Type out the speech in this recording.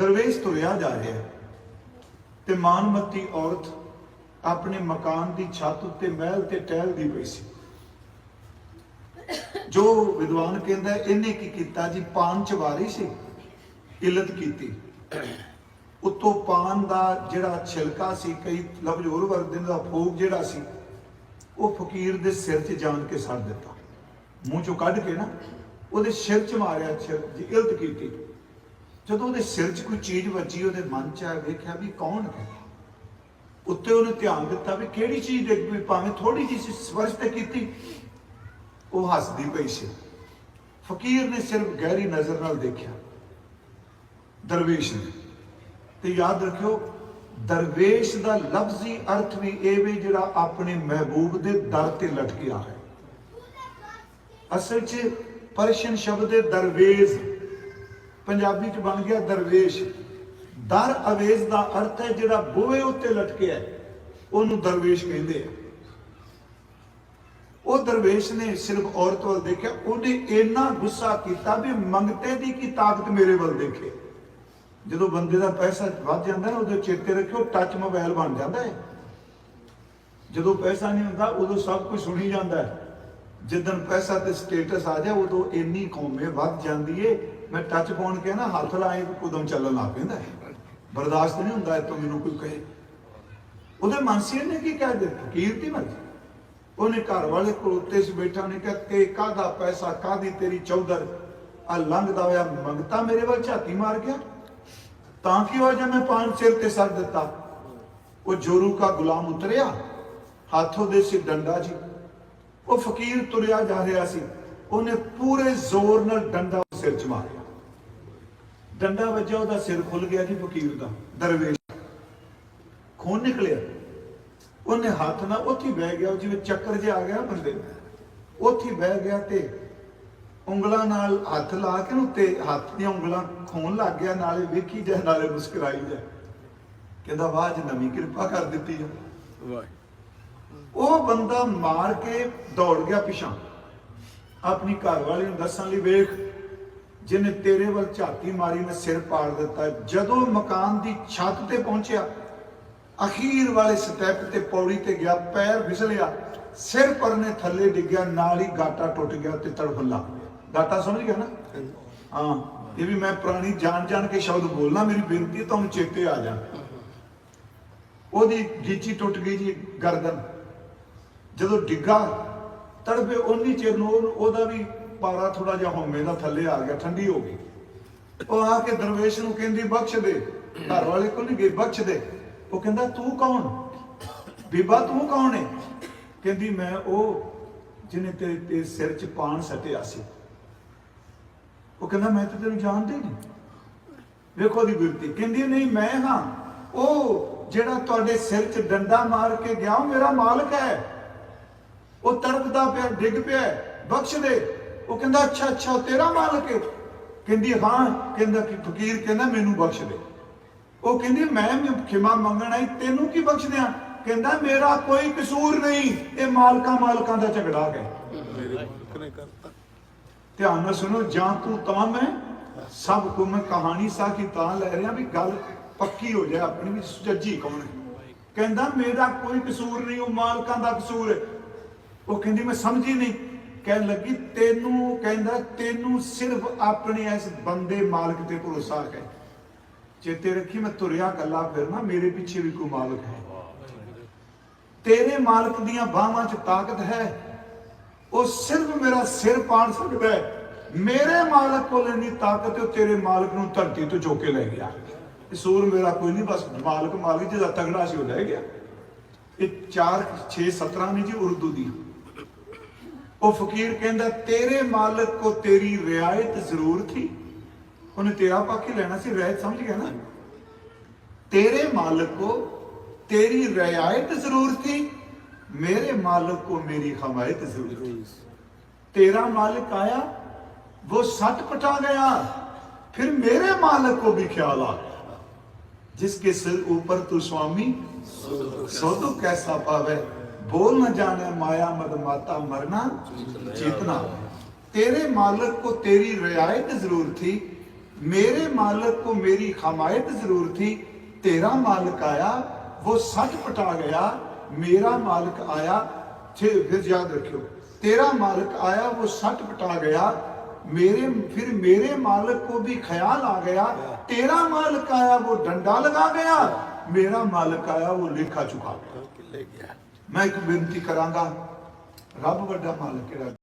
ਦਰਵੇਸ਼ ਤੁਰਿਆ ਜਾ ਰਿਹਾ ਤੇ ਮਾਨਮਤੀ ਔਰਤ ਆਪਣੇ ਮਕਾਨ ਦੀ ਛੱਤ ਉੱਤੇ ਮਹਿਲ ਤੇ ਟਹਿਲਦੀ ਪਈ ਸੀ। ਜੋ ਵਿਦਵਾਨ ਕਹਿੰਦਾ, ਇਹਨੇ ਕੀ ਕੀਤਾ ਜੀ? ਪਾਨ ਚਵਾਰੀ ਸੀ, ਇਲਤ ਕੀਤੀ। ਉੱਤੋਂ ਪਾਨ ਦਾ ਜਿਹੜਾ ਛਿਲਕਾ ਸੀ, ਕਈ ਲਫ਼ਜ਼ ਹੋਰ ਵਰਤਦੇ ਦਾ ਫੋਕ ਜਿਹੜਾ ਸੀ, ਉਹ ਫਕੀਰ ਦੇ ਸਿਰ 'ਚ ਜਾਣ ਕੇ ਸੜ ਦਿੱਤਾ। ਮੂੰਹ ਚੋਂ ਕੱਢ ਕੇ ਨਾ, ਉਹਦੇ ਸਿਰ 'ਚ ਮਾਰਿਆ ਇਲਤ ਕੀਤੀ। ਜਦੋਂ ਉਹਦੇ ਸਿਰ 'ਚ ਕੋਈ ਚੀਜ਼ ਵੱਜੀ, ਉਹਦੇ ਮਨ 'ਚ ਆ ਵੇਖਿਆ ਵੀ ਕੌਣ ਹੈ। ਉੱਤੇ ਉਹਨੇ ਧਿਆਨ ਦਿੱਤਾ ਵੀ ਕਿਹੜੀ ਚੀਜ਼ ਡਿੱਗ ਪਈ ਭਾਵੇਂ ਥੋੜੀ ਜਿਹੀ ਸੀ ਸਪਰਸ਼ ਤੇ ਕੀਤੀ। ਉਹ ਹੱਸਦੀ ਪਈ ਸੀ। ਫਕੀਰ ਨੇ ਸਿਰਫ ਗਹਿਰੀ ਨਜ਼ਰ ਨਾਲ ਦੇਖਿਆ। ਦਰਵੇਸ਼ ਨੇ। ਤੇ ਯਾਦ ਰੱਖਿਓ, ਦਰਵੇਸ਼ ਦਾ ਲਫ਼ਜ਼ੀ ਅਰਥ ਵੀ ਇਹ ਵੀ ਜਿਹੜਾ ਆਪਣੇ ਮਹਿਬੂਬ ਦੇ ਦਰ ਤੇ ਲਟਕਿਆ ਹੈ। ਅਸਲ 'ਚ ਪਰਸ਼ਨ ਸ਼ਬਦ ਹੈ ਦਰਵੇਜ਼। ਪੰਜਾਬੀ 'ਚ ਬਣ ਗਿਆ ਦਰਵੇਸ਼। ਦਰ ਅਵੇਜ਼ ਦਾ ਅਰਥ ਹੈ ਜਿਹੜਾ ਬੂਹੇ ਉੱਤੇ ਲਟਕਿਆ ਉਹਨੂੰ ਦਰਵੇਸ਼ ਕਹਿੰਦੇ ਆ। ਉਹ ਦਰਵੇਸ਼ ਨੇ ਸਿਰਫ ਔਰਤ ਵੱਲ ਦੇਖਿਆ, ਉਹਨੇ ਇੰਨਾ ਗੁੱਸਾ ਕੀਤਾ ਵੀ ਮੰਗਤੇ ਦੀ ਕੀ ਤਾਕਤ ਮੇਰੇ ਵੱਲ ਦੇਖੇ। ਜਦੋਂ ਬੰਦੇ ਦਾ ਪੈਸਾ ਵੱਧ ਜਾਂਦਾ ਨਾ ਉਦੋਂ ਚੇਤੇ ਰੱਖਿਓ ਟੱਚ ਮੋਬਾਈਲ ਬਣ ਜਾਂਦਾ ਹੈ। ਜਦੋਂ ਪੈਸਾ ਨਹੀਂ ਹੁੰਦਾ, ਉਦੋਂ ਸਭ ਕੁਝ ਸੁਣੀ ਜਾਂਦਾ ਹੈ। ਜਿੱਦਣ ਪੈਸਾ ਤੇ ਸਟੇਟਸ ਆ ਜਾ ਉਦੋਂ ਇੰਨੀ ਕੌਮੇ ਵੱਧ ਜਾਂਦੀ ਏ ਮੈਂ ਟੱਚ ਪਾਉਣ ਕੇ ਨਾ, ਹੱਥ ਲਾਏ ਕੁਦਮ ਚੱਲਣ ਲੱਗ ਪੈਂਦਾ ਬਰਦਾਸ਼ਤ ਨਹੀਂ ਹੁੰਦਾ ਇਹ ਤੋਂ ਮੈਨੂੰ ਕੋਈ ਕਹੇ। ਉਹਦੇ ਮਨਸੀਰ ਨੇ ਕੀ ਕਹਿ ਦਿੱਤਾ? ਫਕੀਰ ਦੀ ਮਰਜ਼ੀ। ਉਹਨੇ ਘਰ ਵਾਲੇ ਕੋਲ ਉੱਤੇ ਸੀ ਬੈਠਾ, ਉਹਨੇ ਕਿਹਾ, ਤੇ ਕਾਹਦਾ ਪੈਸਾ ਕਾਦੀ ਤੇਰੀ ਚੌਧਰ? ਆ ਲੰਘਦਾ ਹੋਇਆ ਮੰਗਤਾ ਮੇਰੇ ਵੱਲ, ਝਾਤੀ ਮਾਰ ਗਿਆ। ਤਾਂ ਕਿ ਉਹ ਜਦ ਮੈਂ ਪਾਨ ਸਿਰ ਤੇ ਸਰ ਦਿੱਤਾ? ਉਹ ਜੋਰੂ ਕਾ ਗੁਲਾਮ ਉਤਰਿਆ। ਹੱਥੋਂ ਦੇ ਸੀ ਡੰਡਾ ਜੀ। ਉਹ ਫਕੀਰ ਤੁਰਿਆ ਜਾ ਰਿਹਾ ਸੀ। ਉਹਨੇ ਪੂਰੇ ਜ਼ੋਰ ਨਾਲ ਡੰਡਾ ਸਿਰ 'ਚ ਮਾਰਿਆ। ਡੰਡਾ ਵੱਜਿਆ ਉਹਦਾ ਸਿਰ ਖੁੱਲ ਗਿਆ ਜੀ ਫਕੀਰ ਦਾ ਦਰਵੇਸ਼। ਖੂਨ ਨਿਕਲਿਆ। ਉਹਨੇ ਹੱਥ ਨਾਲ ਉੱਥੇ ਬਹਿ ਗਿਆ ਜਿਵੇਂ ਚੱਕਰ ਜਿਹਾ ਆ ਗਿਆ ਬੰਦੇ। ਉੱਥੇ ਬਹਿ ਗਿਆ ਤੇ ਉਂਗਲਾਂ ਨਾਲ ਹੱਥ ਲਾ ਕੇ ਉੱਤੇ ਹੱਥ ਦੀਆਂ ਉਂਗਲਾਂ ਖੂਨ ਲੱਗ ਗਿਆ ਨਾਲੇ ਵੇਖੀ ਜਾ ਨਾਲੇ ਮੁਸਕਰਾਈ ਜਾ। ਕਹਿੰਦਾ ਵਾਹ ਜੀ ਨਵੀਂ ਕਿਰਪਾ ਕਰ ਦਿੱਤੀ ਆ। ਉਹ ਬੰਦਾ ਮਾਰ ਕੇ ਦੌੜ ਗਿਆ ਪਿਛਾਂ। ਆਪਣੀ ਘਰ ਵਾਲੀ ਨੂੰ ਦੱਸਣ ਲਈ ਵੇਖ ਜਿਹਨੇ ਤੇਰੇ ਵੱਲ ਝਾਤੀ ਮਾਰੀ ਨੇ ਸਿਰ ਪਾੜ ਦਿੱਤਾ। ਜਦੋਂ ਮਕਾਨ ਦੀ ਛੱਤ ਤੇ ਪਹੁੰਚਿਆ, ਅਖੀਰ ਵਾਲੇ ਸਟੈਪ ਤੇ ਪੌੜੀ ਤੇ ਗਿਆ, ਪੈਰ ਫਿਸਲਿਆ ਸਿਰ ਪਰਨੇ ਥੱਲੇ ਡਿੱਗਿਆ, ਨਾਲ ਹੀ ਗਾਟਾ ਟੁੱਟ ਗਿਆ ਤੇ ਤੜਫ ਗਾਟਾ ਸਮਝ ਗਿਆ ਨਾ? ਹਾਂ, ਇਹ ਵੀ ਮੈਂ ਪੁਰਾਣੀ ਜਾਣ ਜਾਣ ਕੇ ਸ਼ਬਦ ਬੋਲਣਾ, ਮੇਰੀ ਬੇਨਤੀ ਹੈ, ਤੁਹਾਨੂੰ ਚੇਤੇ ਆ ਜਾਣ। ਉਹਦੀ ਗੀਚੀ ਟੁੱਟ ਗਈ ਜੀ, ਗਰਦਨ। ਜਦੋਂ ਡਿੱਗਾ ਤੜਪੇ ਉਨੀ ਚਿਰ ਨੂੰ ਉਹਨੂੰ- ਉਹਦਾ ਵੀ ਪਾਰਾ ਥੋੜਾ ਜਿਹਾ ਹਉਮੈ ਦਾ ਥੱਲੇ ਆ ਗਿਆ ਠੰਡੀ ਹੋ ਗਈ। ਉਹ ਆ ਕੇ ਦਰਵੇਸ਼ ਨੂੰ ਕਹਿੰਦੀ, ਬਖਸ਼ ਦੇ। ਘਰ ਵਾਲੇ ਕੋਲ ਨਹੀਂ ਗਈ ਬਖਸ਼ ਦੇ। ਉਹ ਕਹਿੰਦਾ, ਤੂੰ ਕੌਣ? ਬੀਬਾ, ਤੂੰ ਕੌਣ ਹੈ ਕਹਿੰਦੀ, ਮੈਂ ਉਹ ਜਿਹਨੇ ਤੇਰੇ ਤੇ ਸਿਰ 'ਚ ਪਾਣ ਸੱਟਿਆ ਸੀ। ਉਹ ਕਹਿੰਦਾ, ਮੈਂ ਤਾਂ ਤੈਨੂੰ ਜਾਣਦਾ ਹੀ ਨਹੀਂ। ਵੇਖੋ ਦੀ ਬਿਰਤੀ ਕਹਿੰਦੀ, ਨਹੀਂ, ਮੈਂ ਹਾਂ। ਉਹ ਜਿਹੜਾ ਤੁਹਾਡੇ ਸਿਰ 'ਚ ਡੰਡਾ ਮਾਰ ਕੇ ਗਿਆ, ਉਹ ਮੇਰਾ ਮਾਲਕ ਹੈ। ਉਹ ਤੜਪਦਾ ਪਿਆ, ਡਿੱਗ ਪਿਆ ਬਖਸ਼ ਦੇ। ਉਹ ਕਹਿੰਦਾ ਅੱਛਾ ਅੱਛਾ ਤੇਰਾ ਮਾਲਕ ਹੈ। ਕਹਿੰਦੀ ਹਾਂ। ਕਹਿੰਦਾ ਕਿ ਫਕੀਰ ਕਹਿੰਦਾ ਮੈਨੂੰ ਬਖਸ਼ ਦੇ। ਉਹ ਕਹਿੰਦੀ ਮੈਂ ਖਿਮਾ ਮੰਗਣ ਆਈ ਤੈਨੂੰ ਕੀ ਬਖਸ਼ ਦਿਆਂ ਕਹਿੰਦਾ ਮੇਰਾ ਕੋਈ ਕਸੂਰ ਨਹੀਂ ਇਹ ਮਾਲਕਾਂ ਮਾਲਕਾਂ ਦਾ ਝਗੜਾ ਹੈ। ਧਿਆਨ ਨਾਲ ਸੁਣੋ ਜਾਂ ਤੂੰ ਤਾਂ ਮੈਂ ਸਭ ਕੋ ਮੈਂ ਕਹਾਣੀ ਸਾਖੀ ਤਾਂ ਲੈ ਰਿਹਾ ਵੀ ਗੱਲ ਪੱਕੀ ਹੋ ਜਾਏ ਆਪਣੀ ਵੀ ਸੁਚੱਜੀ ਕੌਣ ਕਹਿੰਦਾ ਮੇਰਾ ਕੋਈ ਕਸੂਰ ਨਹੀਂ ਉਹ ਮਾਲਕਾਂ ਦਾ ਕਸੂਰ ਹੈ। ਉਹ ਕਹਿੰਦੀ ਮੈਂ ਸਮਝੀ ਨਹੀਂ। ਕਹਿਣ ਲੱਗੀ, ਤੈਨੂੰ, ਕਹਿੰਦਾ, ਤੈਨੂੰ ਸਿਰਫ ਆਪਣੇ ਇਸ ਬੰਦੇ ਮਾਲਕ ਤੇ ਭਰੋਸਾ ਹੈ। ਚੇਤੇ ਰੱਖੀ, ਮੈਂ ਤੁਰਿਆ ਗੱਲਾਂ ਫਿਰਨਾ, ਮੇਰੇ ਪਿੱਛੇ ਵੀ ਕੋਈ ਮਾਲਕ ਹੈ। ਤੇਰੇ ਮਾਲਕ ਦੀਆਂ ਬਾਹਾਂ 'ਚ ਤਾਕਤ ਹੈ। ਉਹ ਸਿਰਫ ਮੇਰਾ ਸਿਰ ਪਾੜ ਸਕਦਾ ਹੈ। ਮੇਰੇ ਮਾਲਕ ਕੋਲ ਇੰਨੀ ਤਾਕਤ ਹੈ, ਉਹ ਤੇਰੇ ਮਾਲਕ ਨੂੰ ਧਰਤੀ ਤੋਂ ਚੁੱਕ ਕੇ ਲੈ ਗਿਆ। ਸੂਰ ਮੇਰਾ ਕੋਈ ਨਹੀਂ, ਬਸ ਮਾਲਕ ਮਾਲਕ ਜਿਹਦਾ ਤਗੜਾ ਸੀ, ਉਹ ਲੈ ਗਿਆ। ਇਹ 4 6 17 ਨਹੀਂ ਜੀ ਉਰਦੂ ਦੀ ਉਹ ਫਕੀਰ ਕਹਿੰਦਾ ਤੇਰੇ ਮਾਲਕ ਕੋ ਤੇਰੀ ਰਿਆਇਤ ਜ਼ਰੂਰ ਥੀ ਉਹਨੇ ਤੇਰਾ ਪੱਖ ਹੀ ਲੈਣਾ ਸੀ ਰਿਆਇਤ ਸਮਝ ਗਿਆ ਨਾ तेरे मालिक को तेरी रियायत जरूर थी मेरे मालिक को मेरी हमायत जरूर थी तेरा मालिक आया वो सट पटा गया फिर मेरे मालिक को भी ख्याल आ गया जिसके सिर ऊपर तू स्वामी सो तो कैसा पावे बोल न जाने माया मद माता मरना जीतना तेरे मालक को तेरी रियायत ज़रूर थी, मेरे मालक को मेरी हमायत ज़रूर थी। तेरा मालक आया, वो सच पटा गया, मेरा मालक आया। फिर याद रखियो, तेरा मालक आया, वो सट पटा गया, मेरे, फिर मेरे मालक को भी ख्याल आ गया। तेरा मालक आया, वो डंडा लगा गया, मेरा मालक आया, वो लिखा चुका गया। ਮੈਂ ਇੱਕ ਬੇਨਤੀ ਕਰਾਂਗਾ ਰੱਬ ਵੱਡਾ ਮਾਲਕ ਕਿਹੜਾ